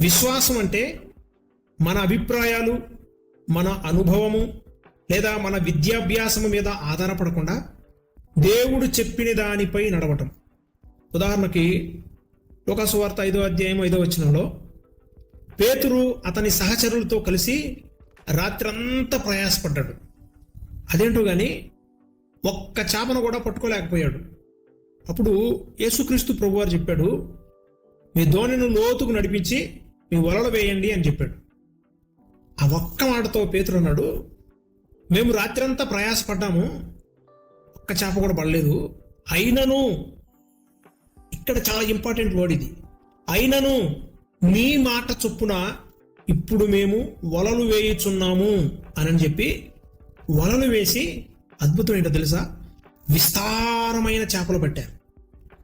విశ్వాసం అంటే మన అభిప్రాయాలు మన అనుభవము లేదా మన విద్యాభ్యాసము మీద ఆధారపడకుండా దేవుడు చెప్పిన దానిపై నడవటం. ఉదాహరణకి లోకసువార్త ఐదో అధ్యాయం ఐదో వచనంలో పేతురు అతని సహచరులతో కలిసి రాత్రంతా ప్రయాసపడ్డాడు. అదేంటో కానీ ఒక్క చేపను కూడా పట్టుకోలేకపోయాడు. అప్పుడు యేసుక్రీస్తు ప్రభువారు చెప్పాడు మీ ధోనిను లోతుకు నడిపించి మీ వలలు వేయండి అని చెప్పాడు. ఆ ఒక్క మాటతో పేతురు అన్నాడు మేము రాత్రంతా ప్రయాసపడ్డాము ఒక్క చేప కూడా పడలేదు. అయినను ఇక్కడ చాలా ఇంపార్టెంట్ వర్డ్ ఇది. అయినను నీ మాట చొప్పున ఇప్పుడు మేము వలలు వేయుచున్నాము అని చెప్పి వలలు వేసి అద్భుతం ఏంటో తెలుసా? విస్తారమైన చేపలు పట్టారు.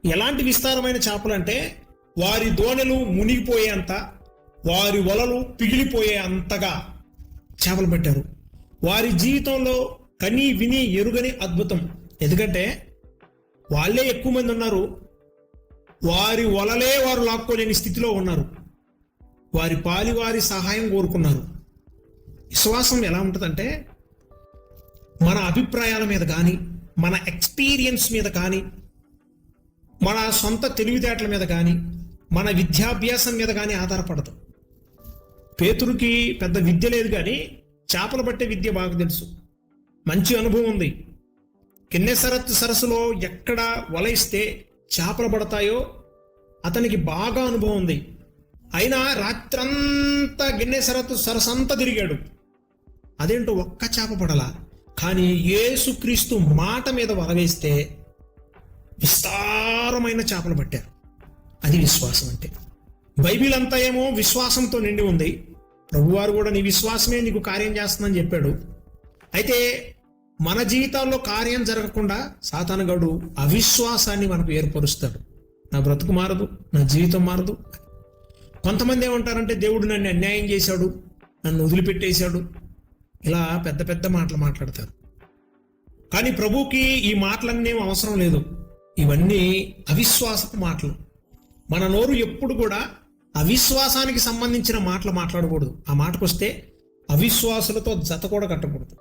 ఎలాంటి విస్తారమైన చేపలు అంటే వారి దోణెలు మునిగిపోయేంత వారి వలలు పిగిలిపోయే అంతగా చేపలు పట్టారు. వారి జీవితంలో కని విని ఎరుగని అద్భుతం. ఎందుకంటే వాళ్ళే ఎక్కువ మంది ఉన్నారు. వారి వలలే వారు లాక్కోలేని స్థితిలో ఉన్నారు. వారి పాలి వారి సహాయం కోరుకున్నారు. విశ్వాసం ఎలా ఉంటుందంటే మన అభిప్రాయాల మీద కానీ మన ఎక్స్పీరియన్స్ మీద కానీ మన సొంత తెలివితేటల మీద కానీ మన విద్యాభ్యాసం మీద కానీ ఆధారపడదు. పేతురుకి పెద్ద విద్య లేదు కానీ చేపలు పట్టే విద్య బాగా తెలుసు. మంచి అనుభవం ఉంది. కిన్నెసరత్ సరస్సులో ఎక్కడ వలయిస్తే చేపలు పడతాయో అతనికి బాగా అనుభవం ఉంది. అయినా రాత్రంతా గిన్నెసరత్ సరస్సంతా తిరిగాడు. అదేంటో ఒక్క చేప పడలా. కానీ ఏసుక్రీస్తు మాట మీద వలవేస్తే విస్తారమైన చేపలు పట్టారు. అది విశ్వాసం అంటే. బైబిల్ అంతా ఏమో విశ్వాసంతో నిండి ఉంది. ప్రభువారు కూడా నీ విశ్వాసమే నీకు కార్యం చేస్తుందని చెప్పాడు. అయితే మన జీవితాల్లో కార్యం జరగకుండా సాతానగడు అవిశ్వాసాన్ని మనకు ఏర్పరుస్తాడు. నా బ్రతుకు మారదు నా జీవితం మారదు. కొంతమంది ఏమంటారంటే దేవుడు నన్ను అన్యాయం చేశాడు నన్ను వదిలిపెట్టేశాడు. ఇలా పెద్ద పెద్ద మాటలు మాట్లాడతారు. కానీ ప్రభుకి ఈ మాటలన్నీ అవసరం లేదు. ఇవన్నీ అవిశ్వాసపు మాటలు. మన నోరు ఎప్పుడు కూడా అవిశ్వాసానికి సంబంధించిన మాటలు మాట్లాడకూడదు. ఆ మాటకు వస్తే అవిశ్వాసులతో జత కూడా కట్టకూడదు.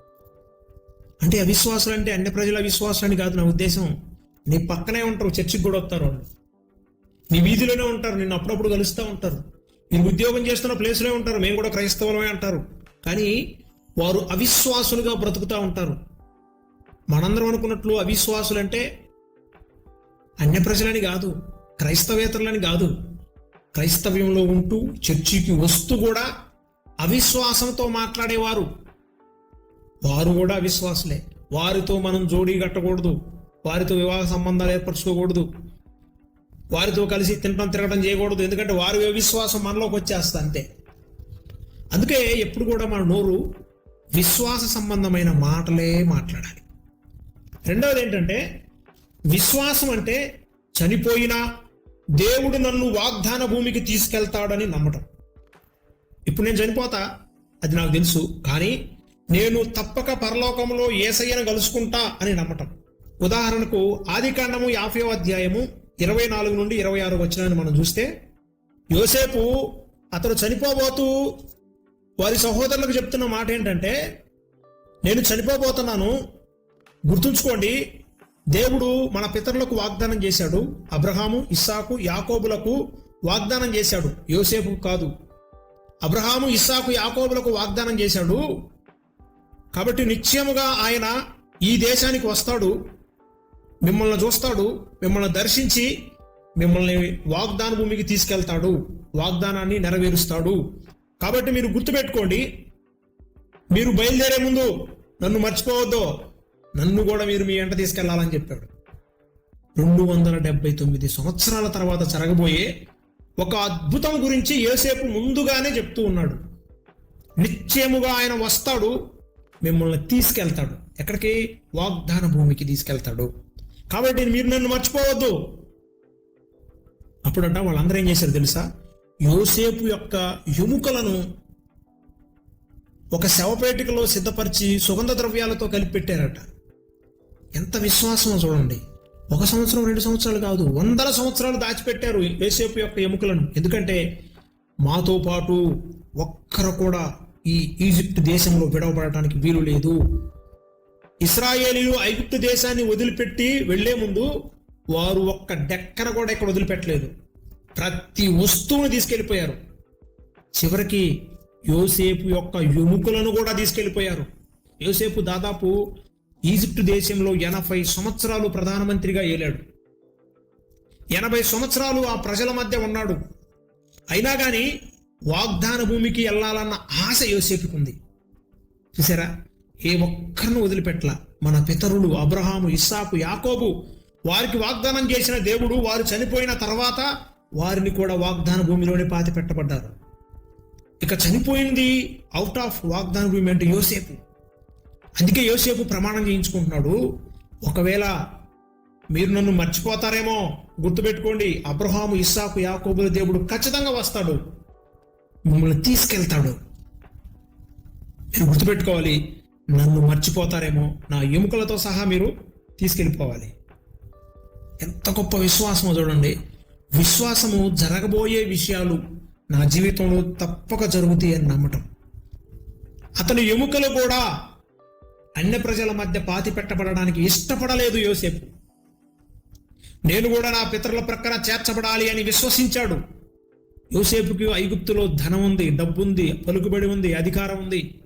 అంటే అవిశ్వాసులు అంటే అన్ని ప్రజల అవిశ్వాసులు అని కాదు నా ఉద్దేశం. నీ పక్కనే ఉంటారు చర్చికి కూడా వస్తారు వాళ్ళు. నీ వీధిలోనే ఉంటారు నిన్ను అప్పుడప్పుడు కలుస్తూ ఉంటారు. నేను ఉద్యోగం చేస్తున్న ప్లేస్లో ఉంటారు మేము కూడా క్రైస్తవులమే అంటారు. కానీ వారు అవిశ్వాసులుగా బ్రతుకుతూ ఉంటారు. మనందరం అనుకున్నట్లు అవిశ్వాసులు అంటే అన్య ప్రజలని కాదు క్రైస్తవేతరులని కాదు. క్రైస్తవ్యంలో ఉంటూ చర్చికి వస్తూ కూడా అవిశ్వాసంతో మాట్లాడేవారు. వారు కూడా అవిశ్వాసులే. వారితో మనం జోడీ కట్టకూడదు. వారితో వివాహ సంబంధాలు ఏర్పరచుకోకూడదు. వారితో కలిసి తినడం తిరగడం చేయకూడదు. ఎందుకంటే వారి అవిశ్వాసం మనలోకి వచ్చేస్తా అంతే. అందుకే ఎప్పుడు కూడా మన నోరు విశ్వాస సంబంధమైన మాటలే మాట్లాడాలి. రెండవది ఏంటంటే విశ్వాసం అంటే చనిపోయినా దేవుడు నన్ను వాగ్దాన భూమికి తీసుకెళ్తాడని నమ్మటం. ఇప్పుడు నేను చనిపోతా అది నాకు తెలుసు కానీ నేను తప్పక పరలోకంలో ఏసయ్యను కలుసుకుంటా అని నమ్మటం. ఉదాహరణకు ఆదికాండము యాభై అధ్యాయము ఇరవై నాలుగు నుండి ఇరవై ఆరు వచ్చినాన్ని మనం చూస్తే యోసేపు అతను చనిపోబోతూ వారి సహోదరులకు చెప్తున్న మాట ఏంటంటే నేను చనిపోబోతున్నాను గుర్తుంచుకోండి దేవుడు మన పితరులకు వాగ్దానం చేశాడు. అబ్రహాము ఇస్సాకు యాకోబులకు వాగ్దానం చేశాడు. యోసేపు కాదు. అబ్రహాము ఇస్సాకు యాకోబులకు వాగ్దానం చేశాడు. కాబట్టి నిశ్చయముగా ఆయన ఈ దేశానికి వస్తాడు. మిమ్మల్ని చూస్తాడు. మిమ్మల్ని దర్శించి మిమ్మల్ని వాగ్దాన భూమికి తీసుకెళ్తాడు. వాగ్దానాన్ని నెరవేరుస్తాడు. కాబట్టి మీరు గుర్తుపెట్టుకోండి. మీరు బయలుదేరే ముందు నన్ను మర్చిపోవద్దు. నన్ను కూడా మీరు మీ వెంట తీసుకెళ్ళాలని చెప్పాడు. రెండు వందల డెబ్బై తొమ్మిది సంవత్సరాల తర్వాత జరగబోయే ఒక అద్భుతం గురించి ఏసేపు ముందుగానే చెప్తూ ఉన్నాడు. నిశ్చయముగా ఆయన వస్తాడు మిమ్మల్ని తీసుకెళ్తాడు. ఎక్కడికి? వాగ్దాన భూమికి తీసుకెళ్తాడు. కాబట్టి మీరు నన్ను మర్చిపోవద్దు. అప్పుడంట వాళ్ళందరూ ఏం చేశారు తెలుసా? యోసేపు యొక్క ఎముకలను ఒక శవపేటికలో సిద్ధపరిచి సుగంధ ద్రవ్యాలతో కలిపి పెట్టారట ఎంత విశ్వాసం చూడండి. ఒక సంవత్సరం రెండు సంవత్సరాలు కాదు వందల సంవత్సరాలు దాచిపెట్టారు యోసేపు యొక్క ఎముకలను. ఎందుకంటే మాతో పాటు ఒక్కరు కూడా ఈ ఈజిప్ట్ దేశంలో విడవబడటానికి వీలు లేదు. ఇస్రాయేలీలు ఐగుప్తు దేశాన్ని వదిలిపెట్టి వెళ్ళే ముందు వారు ఒక్క డెక్కన కూడా ఇక్కడ వదిలిపెట్టలేదు. ప్రతి వస్తువును తీసుకెళ్ళిపోయారు చివరికి యోసేపు యొక్క ఎముకలను కూడా తీసుకెళ్ళిపోయారు యోసేపు దాదాపు ఈజిప్టు దేశంలో ఎనభై సంవత్సరాలు ప్రధానమంత్రిగా ఏలాడు. ఎనభై సంవత్సరాలు ఆ ప్రజల మధ్య ఉన్నాడు. అయినా కానీ వాగ్దాన భూమికి వెళ్ళాలన్న ఆశ యోసేపుకుంది. చూసారా? ఏ ఒక్కరిని వదిలిపెట్టల. మన పితరులు అబ్రహాము ఇస్సాకు యాకోబు వారికి వాగ్దానం చేసిన దేవుడు వారు చనిపోయిన తర్వాత వారిని కూడా వాగ్దాన భూమిలోనే పాతి పెట్టబడ్డారు ఇక చనిపోయింది అవుట్ ఆఫ్ వాగ్దాన భూమి అంటే యోసేపు. అందుకే యోసేపు ప్రమాణం చేయించుకుంటున్నాడు. ఒకవేళ మీరు నన్ను మర్చిపోతారేమో గుర్తుపెట్టుకోండి. అబ్రహాము ఇస్సాకు యాకోబుల దేవుడు ఖచ్చితంగా వస్తాడు. మిమ్మల్ని తీసుకెళ్తాడు. మీరు గుర్తుపెట్టుకోవాలి నన్ను మర్చిపోతారేమో. నా ఎముకలతో సహా మీరు తీసుకెళ్ళిపోవాలి. ఎంత గొప్ప విశ్వాసమో చూడండి. విశ్వాసము జరగబోయే విషయాలు నా జీవితంలో తప్పక జరుగుతాయి అని నమ్మటం. అతని ఎముకలు కూడా అన్య ప్రజల మధ్య పాతి పెట్టబడడానికి ఇష్టపడలేదు యోసేపు. నేను కూడా నా పితరుల ప్రక్కన చేర్చబడాలి అని విశ్వసించాడు. యోసేపుకి ఐగుప్తులో ధనం ఉంది డబ్బు ఉంది పలుకుబడి ఉంది అధికారం ఉంది.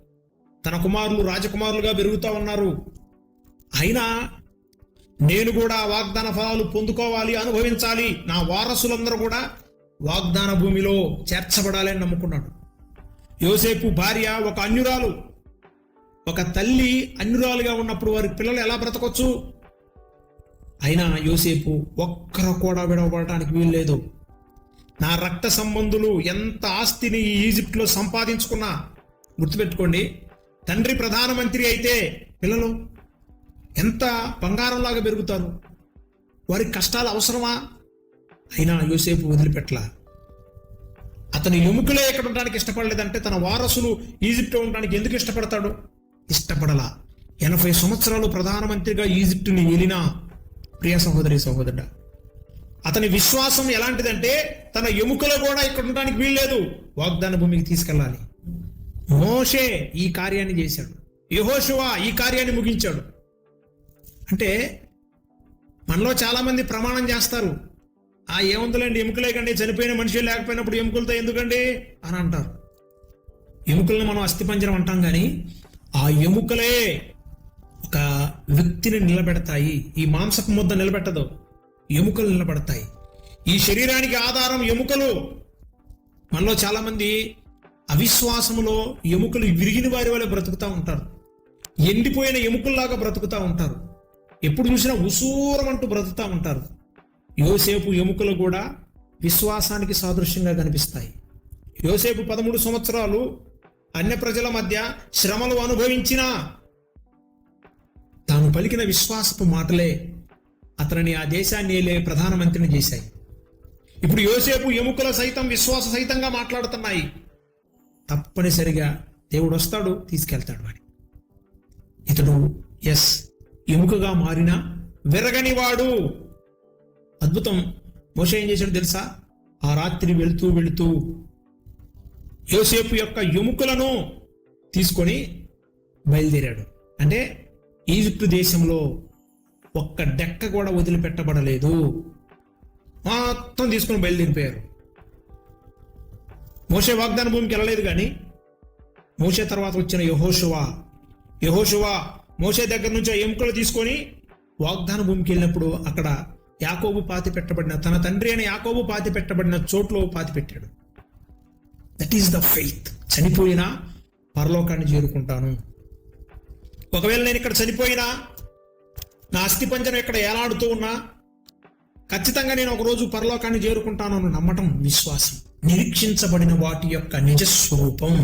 తన కుమారులు రాజకుమారులుగా పెరుగుతూ ఉన్నారు. అయినా నేను కూడా వాగ్దాన ఫలాలు పొందుకోవాలి అనుభవించాలి. నా వారసులందరూ కూడా వాగ్దాన భూమిలో చేర్చబడాలి అని నమ్ముకున్నాడు. యోసేపు భార్య ఒక అన్యురాలు. ఒక తల్లి అన్యురాలుగా ఉన్నప్పుడు వారి పిల్లలు ఎలా బ్రతకొచ్చు? అయినా యోసేపు ఒక్కరు కూడా విడవబడటానికి వీల్లేదు. నా రక్త సంబంధులు ఎంత ఆస్తిని ఈ ఈజిప్ట్లో సంపాదించుకున్నా? గుర్తుపెట్టుకోండి తండ్రి ప్రధానమంత్రి అయితే పిల్లలు ఎంత బంగారంలాగా పెరుగుతారు? వారికి కష్టాలు అవసరమా? అయినా యోసేపు వదిలిపెట్ల అతని ఎముకలే ఎక్కడ ఉండడానికి ఇష్టపడలేదంటే తన వారసులు ఈజిప్ట్లో ఉండడానికి ఎందుకు ఇష్టపడతాడు? ఇష్టపడల. ఎనభై సంవత్సరాలు ప్రధానమంత్రిగా ఈజిప్టుని ఏలిన ప్రియ సహోదరి సహోదరుడ అతని విశ్వాసం ఎలాంటిదంటే తన ఎముకలు కూడా ఇక్కడ ఉండడానికి వీల్లేదు. వాగ్దాన భూమికి తీసుకెళ్ళాలి. మోషే ఈ కార్యాన్ని చేశాడు. యహోశువ ఈ కార్యాన్ని ముగించాడు. అంటే మనలో చాలామంది ప్రమాణం చేస్తారు. ఆ ఏముందులేండి ఎముకలే కండి చనిపోయిన మనిషి లేకపోయినప్పుడు ఎముకలతో ఎందుకండి అని అంటారు. ఎముకలను మనం అస్థిపంజరం అంటాం కానీ ఆ ఎముకలే ఒక వ్యక్తిని నిలబెడతాయి. ఈ మాంసపు ముద్ద నిలబెట్టదు. ఎముకలు నిలబడతాయి. ఈ శరీరానికి ఆధారం ఎముకలు. మనలో చాలామంది అవిశ్వాసములో ఎముకలు విరిగిన వారి వల్ల బ్రతుకుతూ ఉంటారు. ఎండిపోయిన ఎముకల్లాగా బ్రతుకుతూ ఉంటారు. ఎప్పుడు చూసినా ఉసూరం అంటూ బ్రతుకుతూ ఉంటారు. యోసేపు ఎముకలు కూడా విశ్వాసానికి సాదృశ్యంగా కనిపిస్తాయి. యోసేపు పదమూడు సంవత్సరాలు అన్య ప్రజల మధ్య శ్రమలు అనుభవించినా తాను పలికిన విశ్వాసపు మాటలే అతనిని ఆ దేశాన్ని ఏలే ప్రధానమంత్రిని చేశాయి. ఇప్పుడు యోసేపు ఎముకల సైతం విశ్వాస సహితంగా మాట్లాడుతున్నాయి. తప్పనిసరిగా దేవుడు వస్తాడు తీసుకెళ్తాడు వాడి ఇతడు ఎస్ ఎముకగా మారిన విరగనివాడు. అద్భుతం. మోష ఏం చేశాడు తెలుసా? ఆ రాత్రి వెళుతూ వెళుతూ యోసేపు యొక్క ఎముకలను తీసుకొని బయలుదేరాడు. అంటే ఈజిప్టు దేశంలో ఒక్క డెక్క కూడా వదిలిపెట్టబడలేదు. మొత్తం తీసుకొని బయలుదేరిపోయారు. మోసే వాగ్దాన భూమికి వెళ్ళలేదు కానీ మోసే తర్వాత వచ్చిన యహోషువా యహోషువా మోసే దగ్గర నుంచి ఆ ఎముకలు తీసుకొని వాగ్దాన భూమికి వెళ్ళినప్పుడు అక్కడ యాకోబు పాతి పెట్టబడిన తన తండ్రి అయిన యాకోబు పాతి పెట్టబడిన చోట్లో పాతి పెట్టాడు దట్ ఈస్ ద ఫెయిత్ చనిపోయినా పరలోకాన్ని చేరుకుంటాను. ఒకవేళ నేను ఇక్కడ చనిపోయినా నా అస్థిపంజరం ఇక్కడ ఏలాడుతూ ఉన్నా ఖచ్చితంగా నేను ఒకరోజు పరలోకాన్ని చేరుకుంటాను అని నమ్మటం విశ్వాసం. నిరీక్షించబడిన వాటి యొక్క నిజస్వరూపం.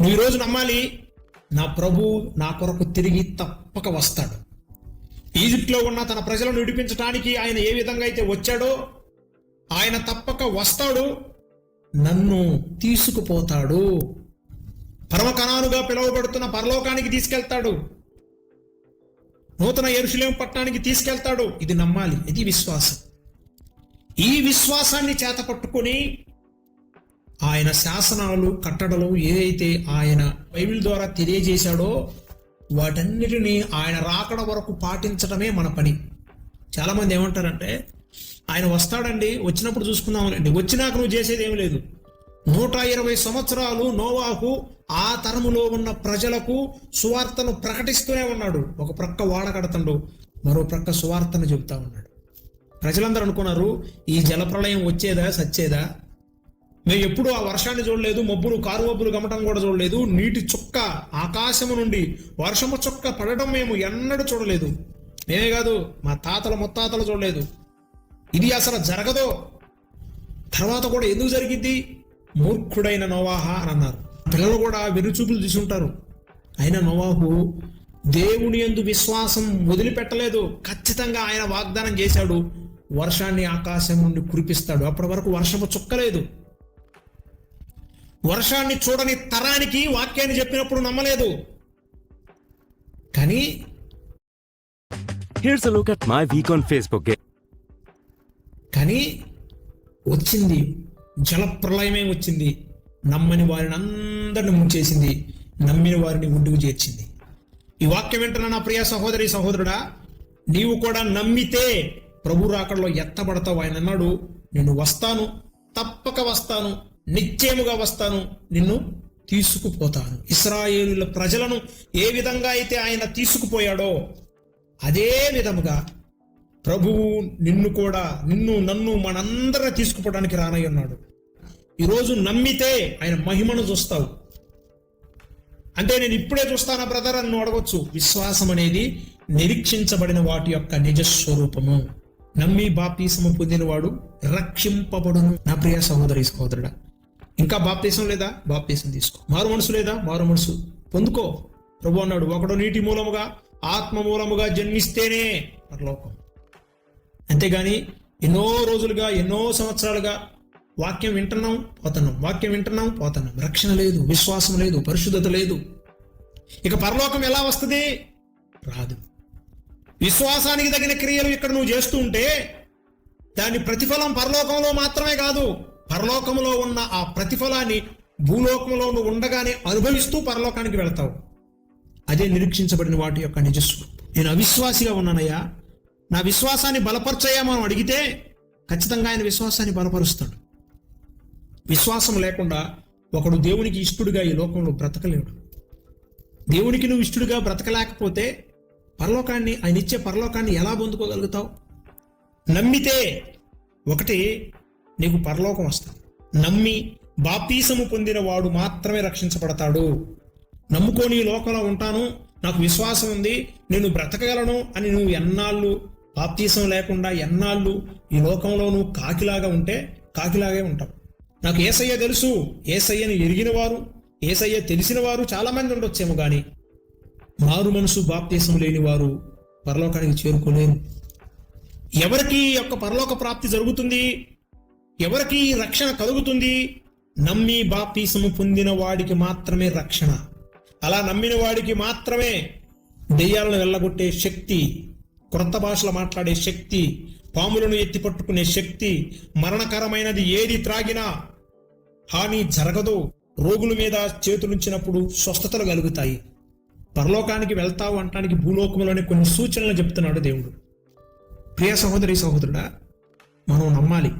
నువ్వు ఈరోజు నమ్మాలి నా ప్రభు నా కొరకు తిరిగి తప్పక వస్తాడు. ఈజిప్ట్లో ఉన్న తన ప్రజలను విడిపించడానికి ఆయన ఏ విధంగా అయితే వచ్చాడో ఆయన తప్పక వస్తాడు. నన్ను తీసుకుపోతాడు. పరమకణాలుగా పిలువబడుతున్న పరలోకానికి తీసుకెళ్తాడు. నూతన ఎరుషులేం పట్టణానికి తీసుకెళ్తాడు. ఇది నమ్మాలి ఇది విశ్వాసం. ఈ విశ్వాసాన్ని చేత పట్టుకొని ఆయన శాసనాలు కట్టడలు ఏదైతే ఆయన బైబిల్ ద్వారా తెలియజేశాడో వాటన్నిటిని ఆయన రాకడ వరకు పాటించడమే మన పని. చాలామంది ఏమంటారంటే ఆయన వస్తాడండి వచ్చినప్పుడు చూసుకుందామనండి వచ్చినాక నువ్వు చేసేది ఏమి లేదు. నూట ఇరవై సంవత్సరాలు నోవాహు ఆ తరములో ఉన్న ప్రజలకు సువార్తను ప్రకటిస్తూనే ఉన్నాడు. ఒక ప్రక్క వాడగడతండు మరో ప్రక్క సువార్తను చెబుతా ఉన్నాడు. ప్రజలందరూ అనుకున్నారు ఈ జలప్రళయం వచ్చేదా సచ్చేదా? మేము ఎప్పుడూ ఆ వర్షాన్ని చూడలేదు మబ్బులు కారు మబ్బులు గమటం కూడా చూడలేదు నీటి చుక్క ఆకాశము నుండి వర్షము చుక్క పడడం మేము ఎన్నడూ చూడలేదు. మేమే కాదు మా తాతల ముత్తాతలు చూడలేదు. ఇది అసలు జరగదో. తర్వాత కూడా ఎందుకు జరిగింది? మూర్ఖుడైన నోవాహ అని అన్నారు. పిల్లలు కూడా వెనుచూపులు తీసుంటారు అయినా నోవాహు దేవుని ఎందు విశ్వాసం వదిలిపెట్టలేదు. ఖచ్చితంగా ఆయన వాగ్దానం చేశాడు. వర్షాన్ని ఆకాశం నుండి కురిపిస్తాడు. అప్పటి వరకు వర్షము చుక్కలేదు. వర్షాన్ని చూడని తరానికి వాక్యాన్ని చెప్పినప్పుడు నమ్మలేదు. కానీ Here's a look at my week on Facebook. కానీ వచ్చింది జలప్రలయమే వచ్చింది. నమ్మని వారిని అందరిని ముంచేసింది నమ్మిన వారిని ఒడ్డుకు చేర్చింది. ఈ వాక్యం వెంటనే నా ప్రియ సహోదరి సహోదరుడా నీవు కూడా నమ్మితే ప్రభు రాకడలో ఎత్తబడతావు. ఆయన అన్నాడు నేను వస్తాను తప్పక వస్తాను నిశ్చయముగా వస్తాను నిన్ను తీసుకుపోతాను. ఇస్రాయేలుల ప్రజలను ఏ విధంగా అయితే ఆయన తీసుకుపోయాడో అదే విధముగా ప్రభువు నిన్ను కూడా నిన్ను నన్ను మనందరిని తీసుకుపోవడానికి రానై ఉన్నాడు ఈరోజు నమ్మితే ఆయన మహిమను చూస్తావు. అంటే నేను ఇప్పుడే చూస్తానా బ్రదర్ అని అడగొచ్చు. విశ్వాసం అనేది నిరీక్షించబడిన వాటి యొక్క నిజస్వరూపము. నమ్మి బాప్తీసము పొందినవాడు రక్షింపబడును. నా ప్రియ సహోదరి సహోదరుడా ఇంకా బాప్తీసం లేదా? బాప్తీసం తీసుకో. మారు మనసు లేదా? మారు మనసు. పొందుకో. ప్రభు అన్నాడు ఒకడు నీటి మూలముగా ఆత్మ మూలముగా జన్మిస్తేనే పరలోకం. అంతేగాని ఎన్నో రోజులుగా ఎన్నో సంవత్సరాలుగా వాక్యం వింటున్నాం పోతున్నాం. వాక్యం వింటున్నాం పోతున్నాం. రక్షణ లేదు విశ్వాసం లేదు పరిశుద్ధత లేదు. ఇక పరలోకం ఎలా వస్తుంది? రాదు. విశ్వాసానికి తగిన క్రియలు ఇక్కడ నువ్వు చేస్తూ ఉంటే దాని ప్రతిఫలం పరలోకంలో మాత్రమే కాదు. పరలోకంలో ఉన్న ఆ ప్రతిఫలాన్ని భూలోకంలో నువ్వు ఉండగానే అనుభవిస్తూ పరలోకానికి వెళతావు. అదే నిరీక్షించబడిన వాటి యొక్క నిజస్వరూపం. నేను అవిశ్వాసిగా ఉన్నానయ్యా. నా విశ్వాసాన్ని బలపరచయ్యా మనం అడిగితే ఖచ్చితంగా ఆయన విశ్వాసాన్ని బలపరుస్తాడు. విశ్వాసం లేకుండా ఒకడు దేవునికి ఇష్టడుగా ఈ లోకంలో బ్రతకలేడు. దేవునికి నువ్వు ఇష్టడుగా బ్రతకలేకపోతే పరలోకాన్ని ఆయన ఇచ్చే పరలోకాన్ని ఎలా పొందుకోగలుగుతావు? నమ్మితే ఒకటి నీకు పరలోకం వస్తుంది. నమ్మి బాప్తీసము పొందిన వాడు మాత్రమే రక్షించబడతాడు. నమ్ముకొని ఈ లోకంలో ఉంటాను నాకు విశ్వాసం ఉంది నేను బ్రతకగలను అని నువ్వు ఎన్నాళ్ళు బాప్తీసం లేకుండా ఎన్నాళ్ళు ఈ లోకంలో నువ్వు కాకిలాగా ఉంటే కాకిలాగే ఉంటావు నాకు ఏసయ్య తెలుసు. ఏసయ్యను ఎరిగిన వారు ఏసయ్య తెలిసిన వారు చాలామంది ఉండొచ్చేమో కానీ మారు మనసు బాప్తీసం లేని వారు పరలోకానికి చేరుకోలేరు. ఎవరికి ఈ యొక్క పరలోక ప్రాప్తి జరుగుతుంది? ఎవరికి రక్షణ కలుగుతుంది? నమ్మి బాప్తీసము పొందిన వాడికి మాత్రమే రక్షణ. అలా నమ్మిన వాడికి మాత్రమే దెయ్యాలను వెళ్ళగొట్టే శక్తి క్రొత్త భాషలో మాట్లాడే శక్తి పాములను ఎత్తి పట్టుకునే శక్తి మరణకరమైనది ఏది త్రాగినా హాని జరగదు. రోగుల మీద చేతులుంచినప్పుడు స్వస్థతలు కలుగుతాయి. పరలోకానికి వెళ్తావు అంటానికి భూలోకంలోనే కొన్ని సూచనలు చెప్తున్నాడు దేవుడు. ప్రియ సహోదరి సహోదరుడా మనం నమ్మాలి.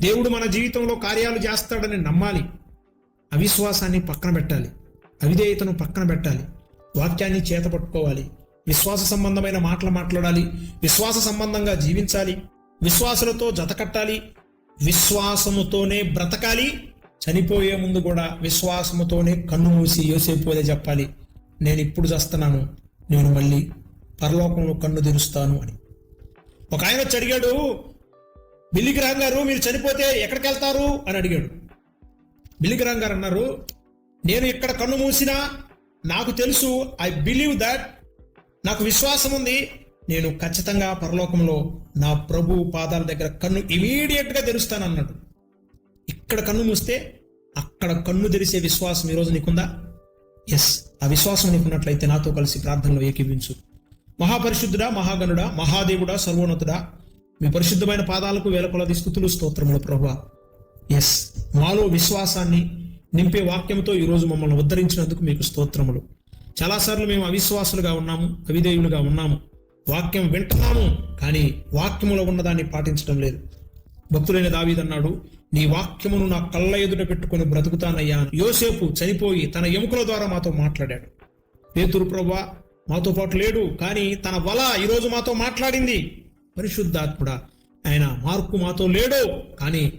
దేవుడు మన జీవితంలో కార్యాలు చేస్తాడని నమ్మాలి. అవిశ్వాసాన్ని పక్కన పెట్టాలి. అవిధేయతను పక్కన పెట్టాలి. వాక్యాన్ని చేతపట్టుకోవాలి. విశ్వాస సంబంధమైన మాటలు మాట్లాడాలి. విశ్వాస సంబంధంగా జీవించాలి. విశ్వాసులతో జతకట్టాలి విశ్వాసముతోనే బ్రతకాలి. చనిపోయే ముందు కూడా విశ్వాసముతోనే కన్ను మూసి యోసేపోదే చెప్పాలి. నేను ఇప్పుడు చేస్తున్నాను. నేను మళ్ళీ పరలోకంలో కన్ను తెరుస్తాను అని. ఒక ఆయన వచ్చి అడిగాడు బిల్లిగ్రహం గారు మీరు చనిపోతే ఎక్కడికి వెళ్తారు అని అడిగాడు. బిల్లిగ్రహం గారు అన్నారు నేను ఇక్కడ కన్ను మూసినా నాకు తెలుసు ఐ బిలీవ్ దట్ నాకు విశ్వాసం ఉంది. నేను ఖచ్చితంగా పరలోకంలో నా ప్రభు పాదాల దగ్గర కన్ను ఇమీడియట్గా తెరుస్తాను అన్నాడు ఇక్కడ కన్ను మూస్తే అక్కడ కన్ను తెరిసే విశ్వాసం ఈరోజు నీకుందా? ఎస్ ఆ విశ్వాసం నీకున్నట్లయితే నాతో కలిసి ప్రార్థనలో ఏకీవించు మహాపరిశుద్ధుడా మహాగణుడా మహాదేవుడా సర్వోన్నతుడా మీ పరిశుద్ధమైన పాదాలకు వేలకొలది స్థుతులు స్తోత్రములు ప్రభు ఎస్ మాలో విశ్వాసాన్ని నింపే వాక్యంతో ఈరోజు మమ్మల్ని ఉద్ధరించినందుకు మీకు స్తోత్రములు. చాలాసార్లు మేము అవిశ్వాసులుగా ఉన్నాము అవిధేయులుగా ఉన్నాము వాక్యం వింటున్నాము కానీ వాక్యములో ఉన్నదాన్ని పాటించడం లేదు. భక్తులైన దావీదన్నాడు నీ వాక్యమును నా కళ్ళ ఎదుట పెట్టుకుని బ్రతుకుతానయ్యా యోసేపు చనిపోయి తన ఎముకల ద్వారా మాతో మాట్లాడాడు. పేతురు ప్రవ్వా మాతో పాటు లేడు కానీ తన వల ఈరోజు మాతో మాట్లాడింది. పరిశుద్ధాత్ముడ ఆయన మార్కు మాతో లేడు కానీ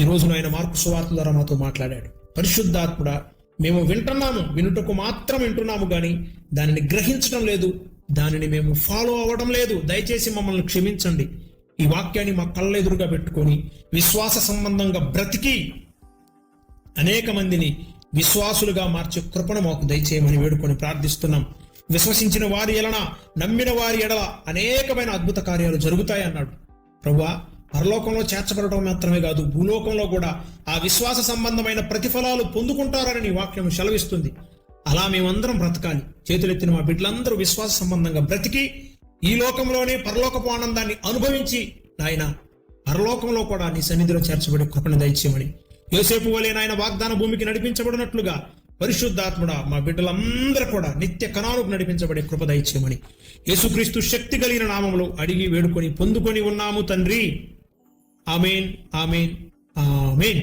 ఈ రోజున ఆయన మార్కు సువార్త ద్వారా మాతో మాట్లాడాడు. పరిశుద్ధాత్ముడా మేము వింటున్నాము వినుటకు మాత్రం వింటున్నాము కానీ దానిని గ్రహించడం లేదు దానిని మేము ఫాలో అవ్వడం లేదు. దయచేసి మమ్మల్ని క్షమించండి. ఈ వాక్యాన్ని మా కళ్ళ ఎదురుగా పెట్టుకొని విశ్వాస సంబంధంగా బ్రతికి అనేక మందిని విశ్వాసులుగా మార్చే కృపను మాకు దయచేయమని వేడుకొని ప్రార్థిస్తున్నాం. విశ్వసించిన వారి ఎలన నమ్మిన వారి ఎడల అనేకమైన అద్భుత కార్యాలు జరుగుతాయన్నాడు. ప్రభా పరలోకంలో చేర్చబడటం మాత్రమే కాదు భూలోకంలో కూడా ఆ విశ్వాస సంబంధమైన ప్రతిఫలాలు పొందుకుంటారని నీ వాక్యం సెలవిస్తుంది. అలా మేమందరం బ్రతకాలి. చేతులెత్తిన మా బిడ్డలందరూ విశ్వాస సంబంధంగా బ్రతికి ఈ లోకంలోనే పరలోకపు ఆనందాన్ని అనుభవించి నాయన పరలోకంలో కూడా నీ సన్నిధిలో చేర్చబడి కృపణ దయచేయమని. యోసేపు వలె నాయన వాగ్దాన భూమికి నడిపించబడినట్లుగా పరిశుద్ధాత్ముడ మా బిడ్డలందరూ కూడా నిత్య కణాలకు నడిపించబడే కృప దయచేయమని. యేసుక్రీస్తు శక్తి కలిగిన నామంలో అడిగి వేడుకొని పొందుకొని ఉన్నాము తండ్రి. ആമേൻ ആമേൻ ആമേൻ